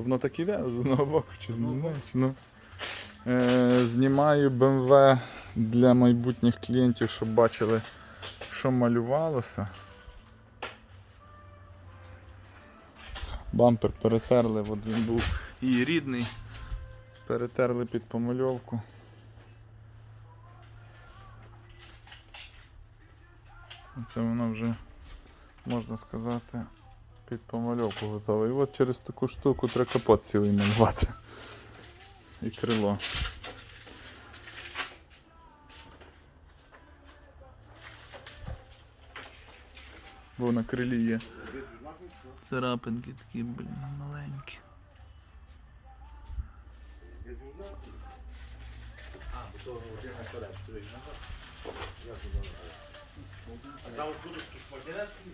То воно так з одного боку, чи знаєш, ну. Е, знімаю BMW для майбутніх клієнтів, щоб бачили, що малювалося. Бампер перетерли, от він був і рідний. Перетерли під помальовку. Це воно вже, можна сказати, під помальовку готове. І от через таку штуку треба капот цілий малювати. І крило. Бо на крилі є. Царапинки такі, блін, маленькі. А там будуть шматінетки?